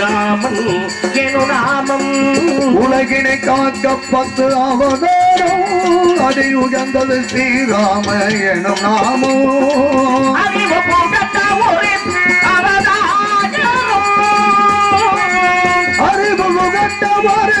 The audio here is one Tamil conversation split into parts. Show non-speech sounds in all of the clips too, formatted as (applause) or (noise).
சிராமன் எனு நாமம். உலகினை காக்கப்பட்டு அவதாரோ அதை உகந்தது ஸ்ரீராம எனும் நாமோ அவதாரம். அறிவு முகட்டவரு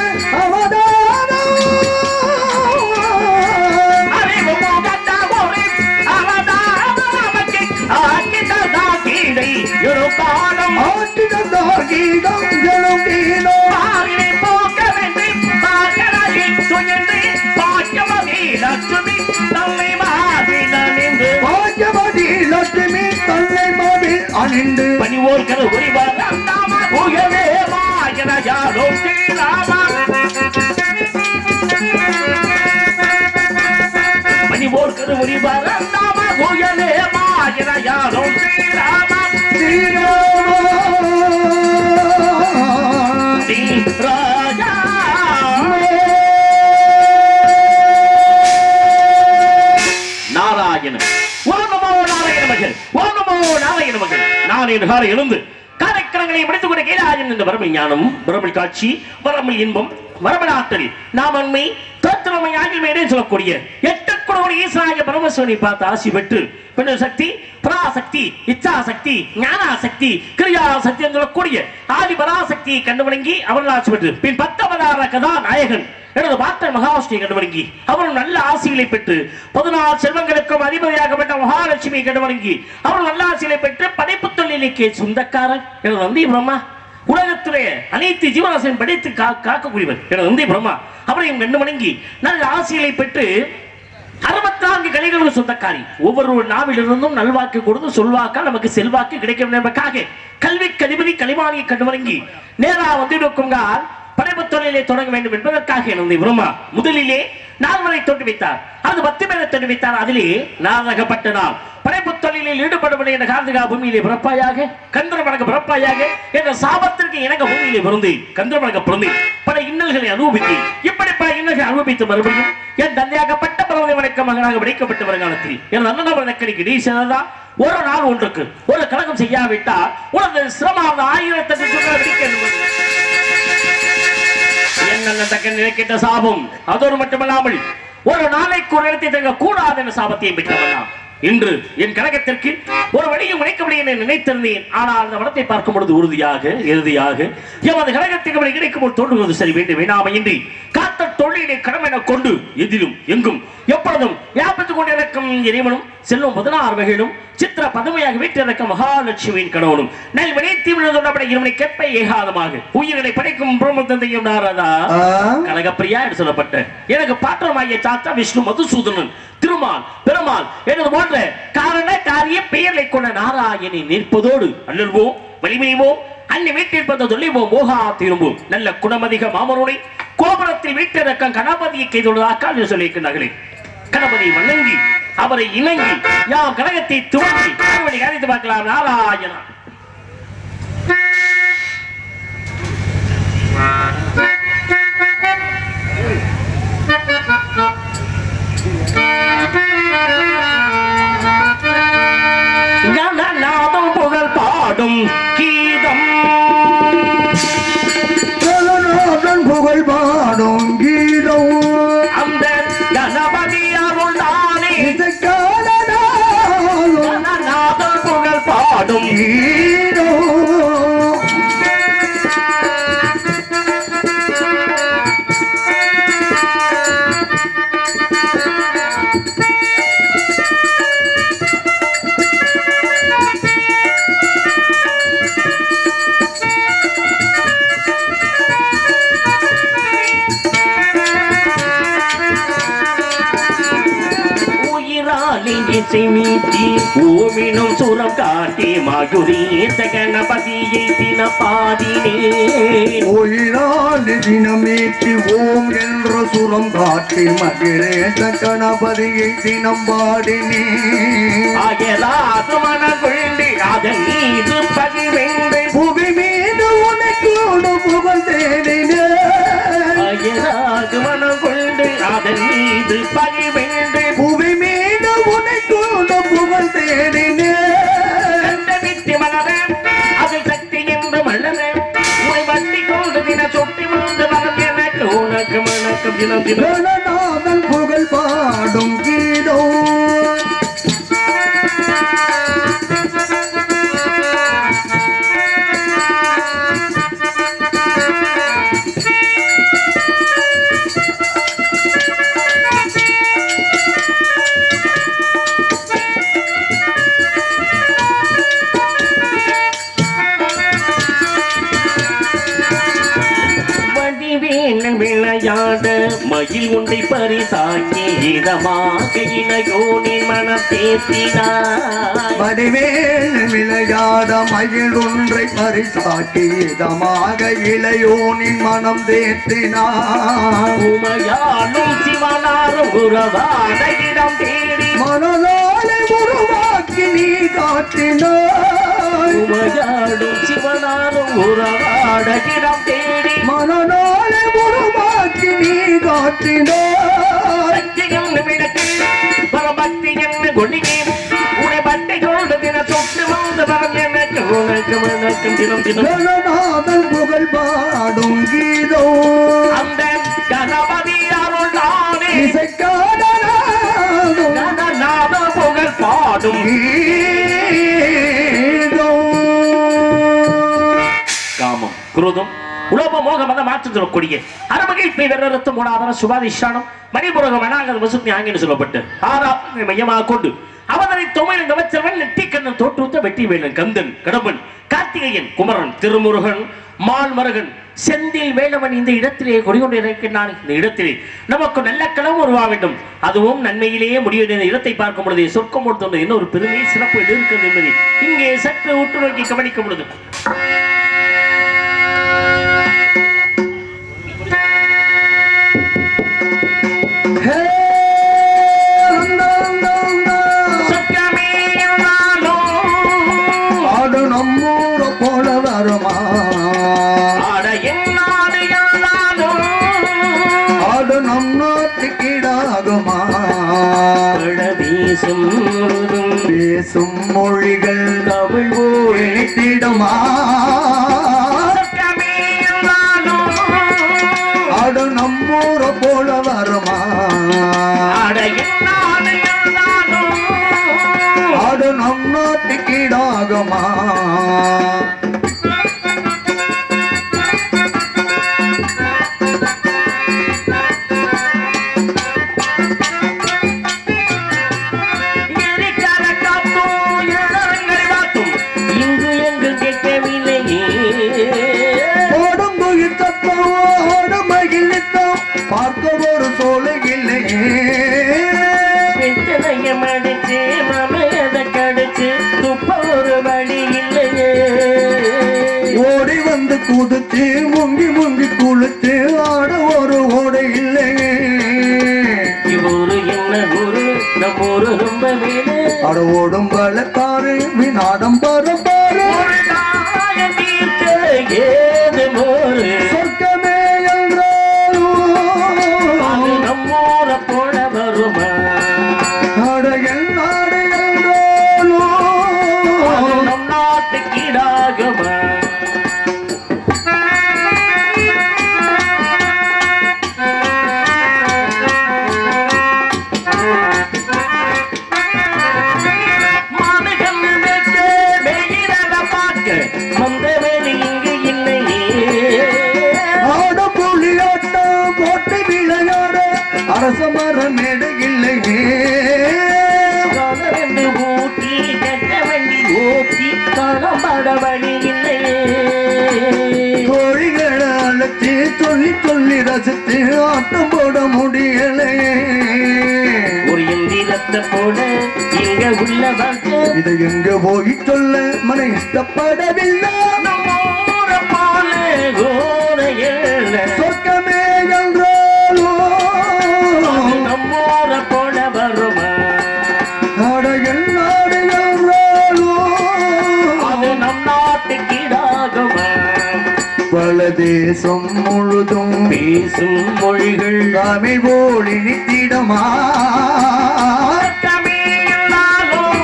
அணிந்து பணிவோர் கரு உரிவார் உயவே மாயன யாரோ ஸ்ரீராமா பணிவோர் கரு உரிவார் உயவே மாயன யாரோ ஸ்ரீராமா ஸ்ரீராம என்று காலை எழுந்து காரைக்கரங்களை முடித்துக் கொண்ட கைலாஜன் என்ற வரமில் ஞானம் வரமில் காட்சி வரமில் இன்பம் வரமில் ஆற்றல் நாம் அண்மை தத்துவமை ஆகிய சொல்லக்கூடிய எட்டு குணோடு ஈஸ்வராய பரமசிவனை பார்த்து ஆசி பெற்று பெண்ணு சக்தி பராசக்தி இச்சாசக்தி ஞானாசக்தி கிரியாசக்தி சக்தி சொல்லக்கூடிய ஆதி பராசக்தி கண்டு வணங்கி அவர்கள் ஆசி பெற்று பின் பத்தவதார கதா நாயகன் எனது பார்த்த மகாலட்சுமி கண்டு அவரும் நல்ல ஆசிகளை பெற்று பதினாறு செல்வங்களுக்கும் அதிபதியாகப்பட்ட மகாலட்சுமியை கண்டு அவரும் நல்ல ஆசிகளை பெற்று படைப்பு தொழிலுக்கு சொந்தக்காரன் எனது நந்தி பிரம்மா. உலகத்திலே அனைத்து ஜீவராசியும் படைத்து காக்கக்கூடியவர் எனது நந்தி பிரம்மா. அவரையும் கண்டு வணங்கி நல்ல ஆசிகளை பெற்று அறுபத்தான்கு சொந்தக்காரி. ஒவ்வொரு நாவிலிருந்தும் நல்வாக்கு கொடுத்து சொல்வாக்கா நமக்கு செல்வாக்கு கிடைக்கும் என்பதற்காக கல்வி கதிபதி கலிமானியை கண்டு வணங்கி நேரா வந்திருக்கும் படைப்பு தொழிலை தொடங்க வேண்டும் என்பதற்காக எனது பிரம்மா முதலிலே நால்வரை தோன்று வைத்தார். அது பத்து பேரை தோன்று வைத்தார். அதிலே நாதகப்பட்ட நாள். படைப்பு தொழிலில் ஈடுபடுவது என்ற காந்திகா பூமியிலே பிறப்பாயாக கந்திரமடங்க பிறப்பாயாக என்ற சாபத்திற்கு இணங்க பூமியிலே பிறந்து கந்திரமடங்க பிறந்து பல இன்னல்களை அனுபவித்து இப்படி பல அனுபவித்து மறுபடியும்? என் தந்தையாகப்பட்ட பரவலை வணக்க மகனாக விடைக்கப்பட்ட வருங்காலத்தில் என் அண்ணன் வழக்கடிக்கு நீ ஒரு நாள் ஒன்றுக்கு ஒரு கழகம் செய்யாவிட்டால் உனது சிரமம் ஆயிரத்தி சொல்ல சாபம் அதோடு மட்டுமல்லாமல் ஒரு நாளைக்கு ஒரு இடத்தை தங்க கூடாது என்ற சாபத்தையும் பெற்றவனா இன்று என் கழகத்திற்கு ஒரு வழியும் உழைக்கவில்லை நினைத்திருந்தேன். ஆனால் அந்த வடத்தை பார்க்கும் பொழுது உறுதியாக இறுதியாக எமது கழகத்துக்கு கிடைக்கும் போது தோன்றுவது சரி வேண்டும். வேணாமையின்றி காத்த தொழிலை கடமை கொண்டு எதிலும் எங்கும் எப்பொழுதும் யாபத்து கொண்டிருக்கும் இறைவனும் செல்லும் பதினாறு வகையிலும் சித்திர பதுமையாக வீட்டிருக்கும் மகாலட்சுமியின் கணவனும் நல் வினைத்தீவிர சொல்லப்பட இருமனை கெப்ப ஏகாதமாக. உயிர்களை படைக்கும் பிரம்ம தந்தையும் நாரதா? கனகப்பிரியா என்று சொல்லப்பட்ட எனக்கு பாத்திரமாகிய சாத்தா விஷ்ணு மதுசூதனன் திருமால் பெருமாள் எனது போன்ற காரண காரிய பெயர்களை கொண்ட நாராயணி நிற்பதோடு அல்லல்வோம் வலிமையுமோ அள்ளி வீட்டில் சொல்லிவோம் மோகா திரும்பும் நல்ல குணமதிக மாமருனை கோபுரத்தில் வீட்டிறக்கம் கணபதியை கைதொழுதாக்கால் சொல்லியிருக்கிறார்களே கணபதி வணங்கி அவரை இணங்கி யாம் கழகத்தை துவங்கி கணபதி கணித்து பார்க்கலாம். நாராயணா. கணநாதம் மீசை மீட்டி ஓமினும் சுரம் காட்டி மகுரீச கணபதியை தினப்பாடினேன் உயிராண்டு தினமேற்றி ஓம் என்ற சுரம் காட்டி மகிழேச கணபதியை தினம் பாடினே ஆயலாது மனங்குள்ளி அதன் மீது பதிவெண்டு பக்கம் வணக்கம் புகழ் பாடும் விளையாட மயில் ஒன்றை பரிசாக்கி இதமாக இணையோனின் மனம் பேசினார் வடிவேல் விளையாட மயில் ஒன்றை பரிசாக்கி இதமாக இளையோனின் மனம் தேற்றினார் உமையாலும் சிவனாரும் உறவாட இடம் தேடி மனதாலே உருவாக்கி நீ காட்டினாய். உமையாடும் சிவனாரும் உறவாட இடம் தேடி மனதாலே உருவாக்கி நீ விளக்கு பரபக்தி என்று கொள்ளியே உனை பட்டை கொண்டு தின சொட்டு வந்து வரம் எனக்கு உனக்கு வணக்கம் தினம் தினம். புகழ் பாடும் கீதோ. அந்த கணபதி அருள் இசைக்காடனாடும் கணநாத புகழ் பாடும். கீதோ. குரோதம் உலோப மோக மத மாற்றம் சொல்லக்கூடிய அறமகை பேரரத்து மூலாதார சுபாதிஷானம் மணிபுரகம் அனாகத வசுத்தி ஆங்கின்னு சொல்லப்பட்டு ஆறாவது மையமாக கொண்டு அவதனை தொழில் நவச்சவன் நெட்டிக்கண்ணன் தோற்றுத்த வெட்டி வேலன் கந்தன் கடம்பன் கார்த்திகேயன் குமரன் திருமுருகன் மால்மருகன் செந்தில் வேலவன் இந்த இடத்திலே கொடிகொண்டு இருக்கின்றான் இந்த இடத்திலே நமக்கு நல்ல களம் உருவா வேண்டும். அதுவும் நன்மையிலேயே முடிய இடத்தை பார்க்கும் பொழுது சொர்க்கம் கொடுத்த என்ன ஒரு பெருமை சிறப்பு இருக்கிறது என்பதை இங்கே சற்று உற்று நோக்கி கவனிக்க பொழுது. போல வருமா? ஆட என்னாடு இருந்தாலும் ஆடு நம் நாட்டுக்கீடாகுமா அட வீசும் பேசும் மொழிகள் தமிழ் இருந்தாலும் ஆடு நம்மூர போல வருமா? ஆடு நம் நாட்டுக்கீடாகுமா Música வந்து குதிச்சு சிரிச்சு சொல்லி சொல்லி ரசித்து ஆட்டம் போட முடியலையே. ஒரு எந்திரத்தை போல இங்க உள்ள இதை எங்க போய் சொல்ல மன இஷ்டப்படவில்லை. பல தேசம் முழுதும் பேசும் மொழிகள் தமிழ் போலி தமிழாலும்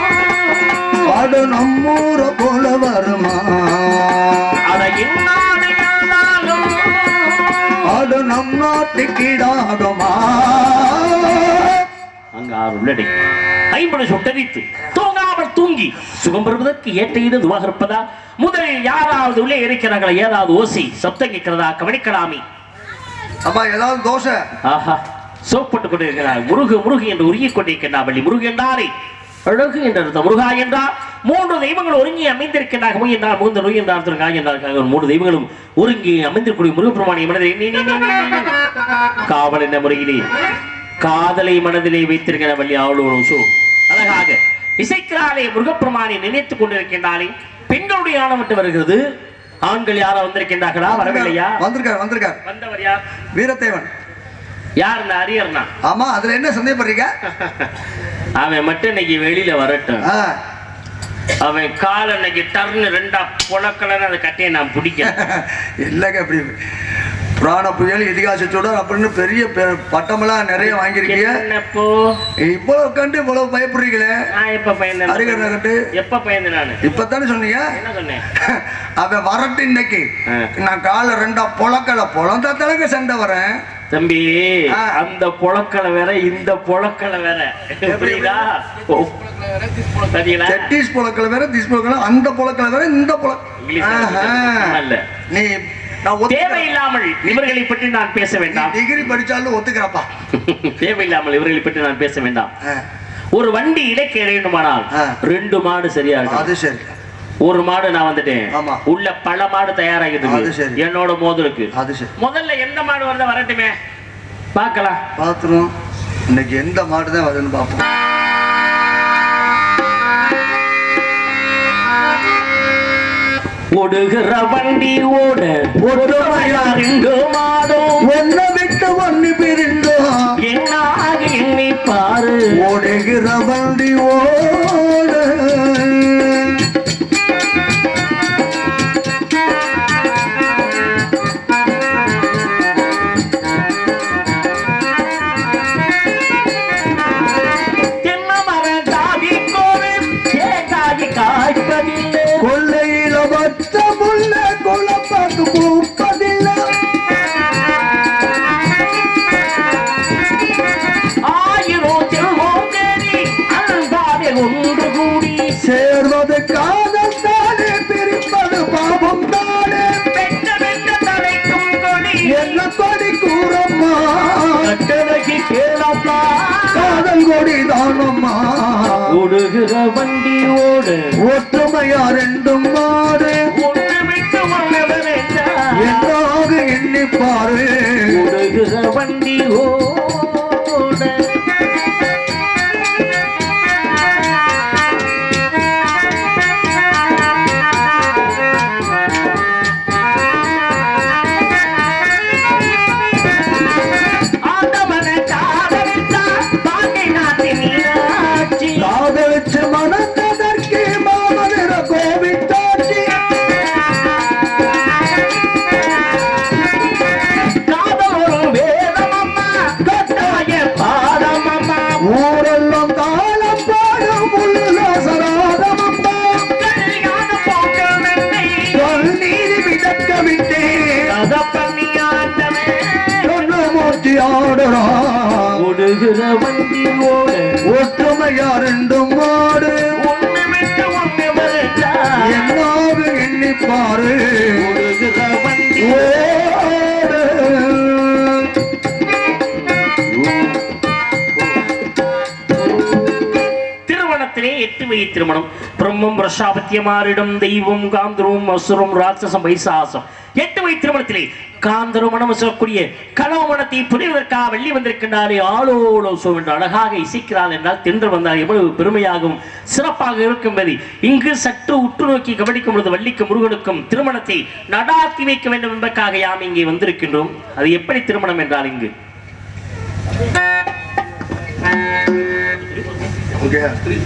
அது நம்மூர போல வருமா? அது நம் நாட்டுக்கிடாகுமா அங்க ஆறு உள்ளடை ஐம்பது சுட்டரித்து. தூங்கி சுகம் பெறுவதற்கு ஏற்ற இது துவாக இருப்பதா? முதலில் யாராவது உள்ளே இருக்கிறார்களா? ஏதாவது ஓசை சப்தம் கேட்கிறதா? கவனிக்கலாமே. அம்மா ஏதாவது தோசை? ஆஹா சோப்பட்டு கொண்டிருக்கிறார் முருகு முருகு என்று உருகிக் கொண்டிருக்கிறார் வள்ளி முருகு என்றாரே அழகு என்ற முருகா என்றார் மூன்று தெய்வங்கள் ஒருங்கி அமைந்திருக்கின்றார் முய் என்றார் முகுந்த நோய் என்றார் என்றார் மூன்று தெய்வங்களும் ஒருங்கி அமைந்திருக்கூடிய முருகப்பெருமானை மனதிலே. காவல் என்ற முறையிலே? காதலை மனதிலே வைத்திருக்கிற வள்ளி சோ. அழகாக இசைக்கிறாளே முருகப்பெருமானை நினைத்துக் கொண்டிருக்கின்றாலே பெண்களுடைய ஆணவட்டு வருகிறது. ஆண்கள் யாரோ வந்திருக்கின்றார்களா? வரவில்லையா? வந்திருக்காரு வந்திருக்காரு வந்தவர் யார்? வீரத்தேவன். யார் இந்த அரியர்னா? ஆமா அதுல என்ன சந்தேகப்படுறீங்க? (laughs) அவன் மட்டும் இன்னைக்கு வெளியில வரட்டும். அவன் கால் இன்னைக்கு டர்னு ரெண்டா புலக்கலன்னு அதை கட்டியை நான் பிடிக்க (laughs) இல்லைங்க இப்படி புராண புயல் இதிகாசத்தோட அப்படின்னு பெரிய பட்டமெல்லாம் நிறைய வாங்கியிருக்கீங்க இப்போ கண்டு இவ்வளவு பயப்படுறீங்களே? எப்ப பயந்தேன்? அருகதை கண்டு எப்ப பயந்தேன் நானு? இப்பதானே சொன்னீங்க? (laughs) அவன் வரட்டு இன்னைக்கு. நான் காலை ரெண்டா பொழக்கல பொழந்தா தலைங்க சண்டை வரேன். தம்பி. அந்த புழக்கலை வேற இந்த புழக்கலை வேற. பாத்தீங்களா செட்டிஸ் பொழக்கல வேற திஸ் பொழக்கல அந்த பொழக்கல வேற இந்த இங்கிலீஷ் பொழக்க அல்ல. நீ. (laughs) தேவையில்லாமல் இவர்களை பற்றி நான் பேச வேண்டாம். டிகிரி படிச்சாலும் ஒத்துக்கிறப்பா. தேவையில்லாமல் இவர்களை பற்றி நான் பேச வேண்டாம். ஒரு வண்டி இலக்கு ஆ. ரெண்டு மாடு சரியா இருக்கும் அது சரி. ஒரு மாடு நான் வந்துட்டேன். உள்ள பல மாடு தயாராகிட்டு இருக்கு. என்னோட மோதலுக்கு. அது சரி. முதல்ல எந்த மாடு வருதா வரட்டுமே. பார்க்கலாம். பாத்துருவோம் இன்னைக்கு எந்த மாடு தான் வருதுன்னு பார்ப்போம். ஓடுகிற வண்டி ஓட ஓடுமையா ரெண்டு மாடும் ஒன்ன விட்டு ஒண்ணு பிரிந்தோம் என்னாக எண்ணி பாரு. ஓடுகிற வண்டி ஓட ஓடுகிற வண்டி ஓடு ஒற்றுமையா ரெண்டும் மாறு. ஒன்று விட்டு ஒன்று வேண்டாம் என்னாக எண்ணிப்பாரு. ஓடுகிற வண்டி ஓட ஒற்றுமையா ரெண்டும் மாடு என்னாக எண்ணிப்பாரு. எட்டு வயது திருமணம். பிரம்மம் ரஷாபத்தியமாரிடம் தெய்வம் காந்தரும் அசுரம் ராட்சசம் பைசாசம் எட்டு வகை திருமணத்திலே காந்தரும் மனம் சொல்லக்கூடிய கனவு மனத்தை புரிவதற்காக வெள்ளி வந்திருக்கின்றாரே. ஆளோலோ சோ என்று அழகாக இசைக்கிறாள் என்றால் தென்று வந்தால் எவ்வளவு பெருமையாகவும் சிறப்பாக இருக்கும் இங்கு சற்று உற்று நோக்கி கவனிக்கும் பொழுது வள்ளிக்கும் முருகனுக்கும் திருமணத்தை நடாத்தி வைக்க வேண்டும் என்பதற்காக யாம் இங்கே வந்திருக்கின்றோம். அது எப்படி திருமணம் என்றால் இங்கு? Okay.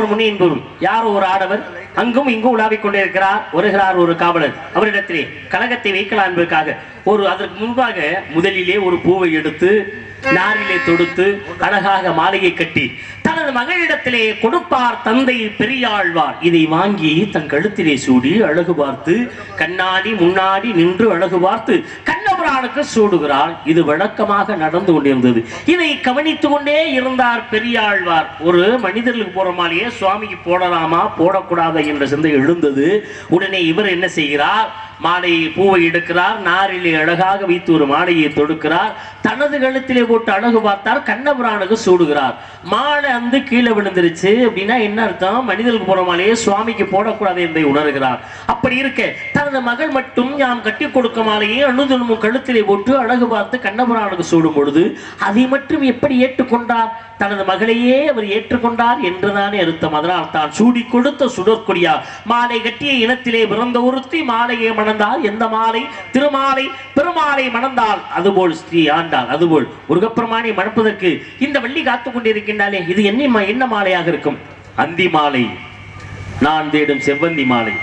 மணி ஓசைபுரம் முன்னி என்பவரும் யாரோ ஒரு ஆடவர்? அங்கும் இங்கும் உலாவிக் கொண்டிருக்கிறார் வருகிறார் ஒரு காவலர். அவரிடத்திலே கழகத்தை வைக்கலாம் என்பதற்காக ஒரு அதற்கு முன்பாக முதலிலே ஒரு பூவை எடுத்து நாரிலே தொடுத்து அழகாக மாலையை கட்டி தனது மகளிடத்திலே கொடுப்பார் தந்தை பெரியாழ்வார். இதை வாங்கி தன் கழுத்திலே சூடி அழகு பார்த்து கண்ணாடி முன்னாடி நின்று அழகு பார்த்து கண்ணபுரானுக்கு சூடுகிறாள். இது வழக்கமாக நடந்து கொண்டிருந்தது. இதை கவனித்து கொண்டே இருந்தார் பெரியாழ்வார். ஒரு மனிதர்களுக்கு போற மாதிரியே சுவாமிக்கு போடலாமா போடக்கூடாதா என்ற சிந்தை எழுந்தது. உடனே இவர் என்ன செய்கிறார்? மாலையை பூவை எடுக்கிறார். நாரிலே அழகாக வைத்து ஒரு மாலையை தொடுக்கிறார். தனது கழுத்திலே போட்டு அழகு பார்த்தார் கண்ணபுரானுக்கு சூடுகிறார். மாலை வந்து கீழே விழுந்துருச்சு. அப்படின்னா என்ன அர்த்தம்? மனிதனுக்கு போற மாலையே சுவாமிக்கு போடக்கூடாது என்பதை உணர்கிறார். அப்படி இருக்க தனது மகள் மட்டும் யாம் கட்டி கொடுக்க மாலையை அணுதனும் கழுத்திலே போட்டு அழகு பார்த்து கண்ணபுரானுக்கு சூடும் பொழுது அதை மட்டும் எப்படி ஏற்றுக்கொண்டார்? தனது மகளையே அவர் ஏற்றுக்கொண்டார் என்றுதானே அர்த்தம். அதனால் தான் சூடி கொடுத்த சுடற்கொடியா மாலை கட்டிய இனத்திலே பிறந்த ஒருத்தி மாலையை மணந்தால் எந்த மாலை? திருமாலை பெருமாளை மணந்தால் அதுபோல் ஸ்ரீ ஆண்டா வந்தால் அதுபோல் முருகப்பெருமானை மணப்பதற்கு இந்த வள்ளி காத்துக் கொண்டிருக்கின்றாலே இது என்ன என்ன மாலையாக இருக்கும்? அந்தி மாலை. நான் தேடும் செவ்வந்தி மாலை.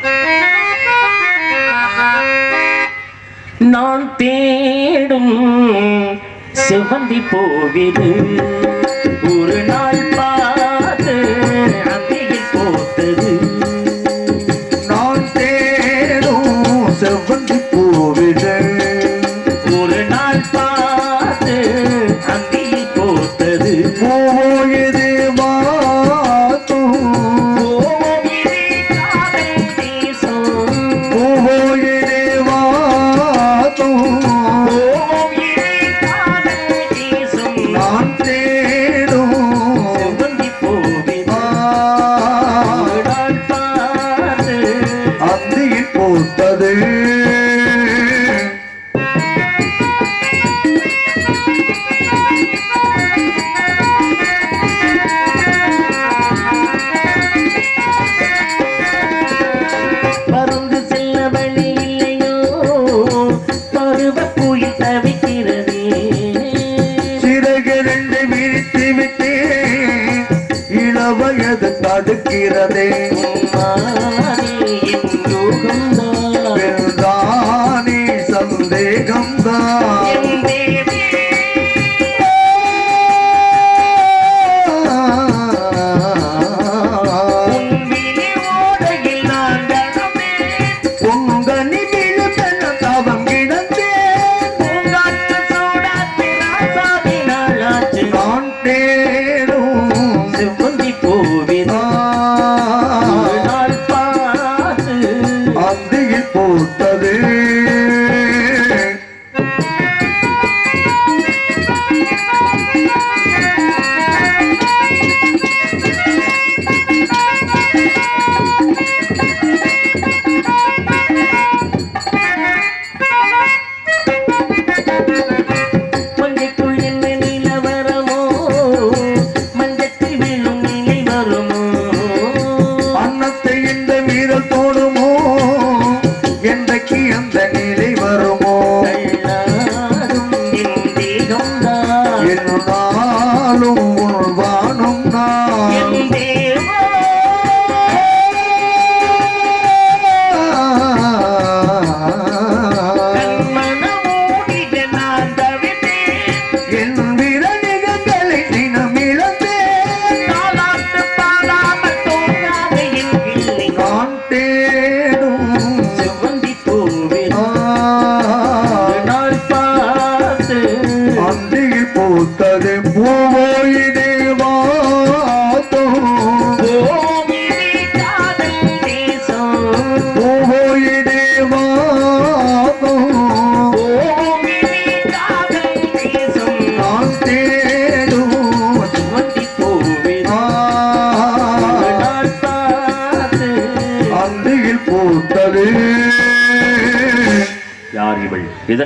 நான் தேடும் செவ்வந்தி போவிது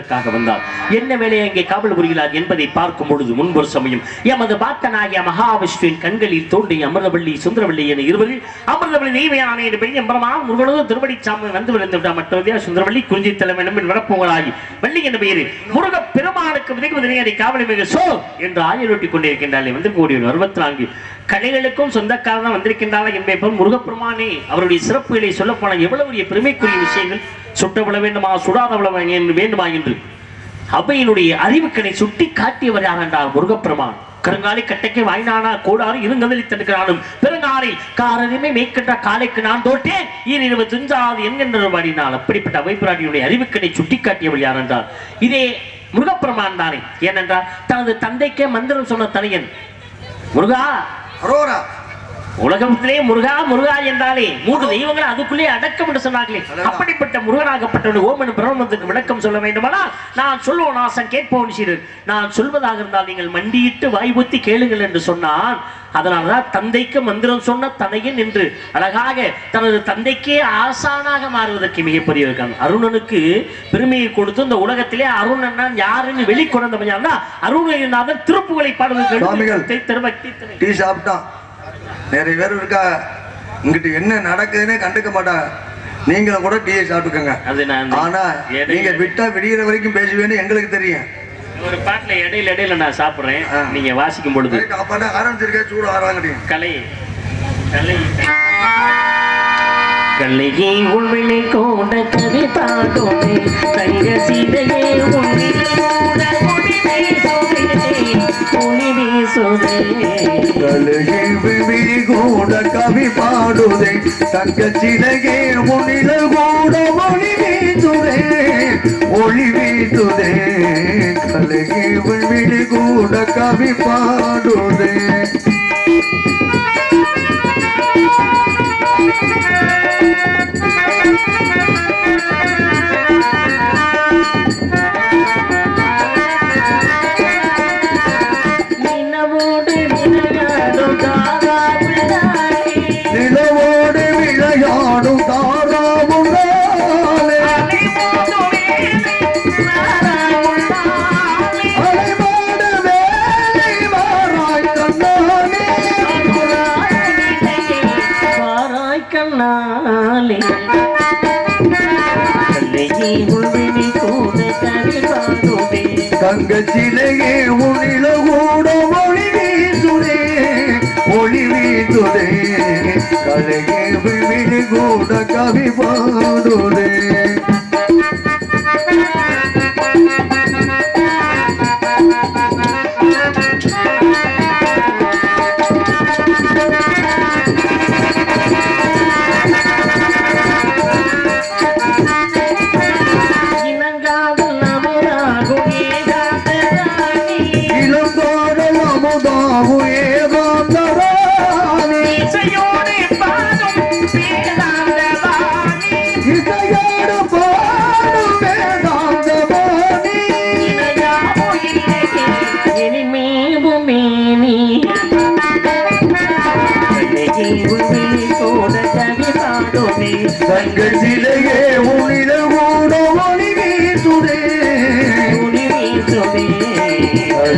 எதற்காக வந்தார். என்ன வேலையை அங்கே காவல் புரிகிறார் என்பதை பார்க்கும் பொழுது முன்பொரு சமயம் எமது பாத்தனாகிய மகாவிஷ்ணுவின் கண்களில் தோன்றிய அமிர்தவள்ளி சுந்தரவள்ளி என இருவரில் அமிர்தவள்ளி தெய்வயான என்று பெரிய பிரமா முருகனது திருவடி சாமி வந்து விழுந்து விட்டார். மற்றவதையா சுந்தரவள்ளி குறிஞ்சி தலைமை விடப்போங்களாகி வள்ளி என்ற பெயரில் முருக பெருமானுக்கு விதைக்கு காவலை மிக சோ என்று ஆயுள் கொண்டிருக்கின்றாலே வந்து கூடிய அறுபத்தி நான்கு கலைகளுக்கும் சொந்தக்காரன் வந்திருக்கின்றார்கள் என்பதை போல் முருகப்பெருமானே அவருடைய சிறப்புகளை சொல்லப் போனால் எவ்வளவு பெருமைக்குரிய விஷயங்கள். சுட்ட வேண்டுமா சுடாத விழ வேண்டுமா என்று அவையினுடைய அறிவுக்கனை சுட்டி காட்டியவர் யார் என்றார் முருகப்பெருமான். கருங்காலை கட்டைக்கு வாய்னானா கோடாறு இருங்கதலி தடுக்கிறானும் பெருங்காலை காரணமே மேய்க்கின்ற காலைக்கு நான் தோட்டேன் ஈரிரவு துஞ்சாது என்கின்ற வாடினால் அப்படிப்பட்ட அவைப்பிராட்டியுடைய அறிவுக்கனை சுட்டி காட்டியவர் யார் என்றார் இதே முருகப்பெருமான் தானே. ஏனென்றால் தனது தந்தைக்கே மந்திரம் சொன்ன தனியன். முருகா அரோரா உலகத்திலே முருகா முருகா என்றாலே மூன்று தெய்வங்களை அதுக்குள்ளே அடக்கம் என்று சொன்னார்களே அப்படிப்பட்ட முருகனாகப்பட்டவன் ஓமன் பிரம்மத்துக்கு விளக்கம் சொல்ல வேண்டுமானா நான் சொல்லுவோம் நாசம் கேட்போன் சீரர் நான் சொல்வதாக இருந்தால் நீங்கள் மண்டியிட்டு வாய்புத்தி கேளுங்கள் என்று சொன்னான் அதனாலதான் தந்தைக்கு மந்திரம் சொன்ன தனையன் என்று அழகாக தனது தந்தைக்கே ஆசானாக மாறுவதற்கு மிகப்பெரிய அருணனுக்கு பெருமையை கொடுத்து இந்த உலகத்திலே அருணன் யாருன்னு வெளிக்கொணர்ந்தவன் யாருன்னா அருணகிரிநாதன் திருப்புகளை. பாடுவதற்கு நிறைய பேர் இருக்கா? இங்கிட்டு என்ன நடக்குதுன்னே கண்டுக்க மாட்டாங்க நீங்களும் கூட டீயை சாப்பிட்டுக்கோங்க. ஆனா நீங்க விட்டா விடிகிற வரைக்கும் பேசுவேன்னு எங்களுக்கு தெரியும். ஒரு பாட்டுல இடையில இடையில நான் சாப்பிடுறேன். நீங்க வாசிக்கும் பொழுது. அப்பதான் ஆரம்பிச்சிருக்கேன் சூடு ஆறாங்கடி. கலை. கலை. கல்லையே உள்வினை கோட கவி பாடோமே தங்க சீதையே உன்னில் ஒளி வீசுதே. விழி கூட கவி பாடுதே. தங்க சிலையே முனில கூட ஒளி வீசுதே. ஒளி வீசுதே. கலகி விழி கூட கவி பாடுதே. நிலவோடு சிலையே உனில கூட ஒளி வீசுதே ஒளி வீசுதே. கலையே விழி கூட கவி பாடுதே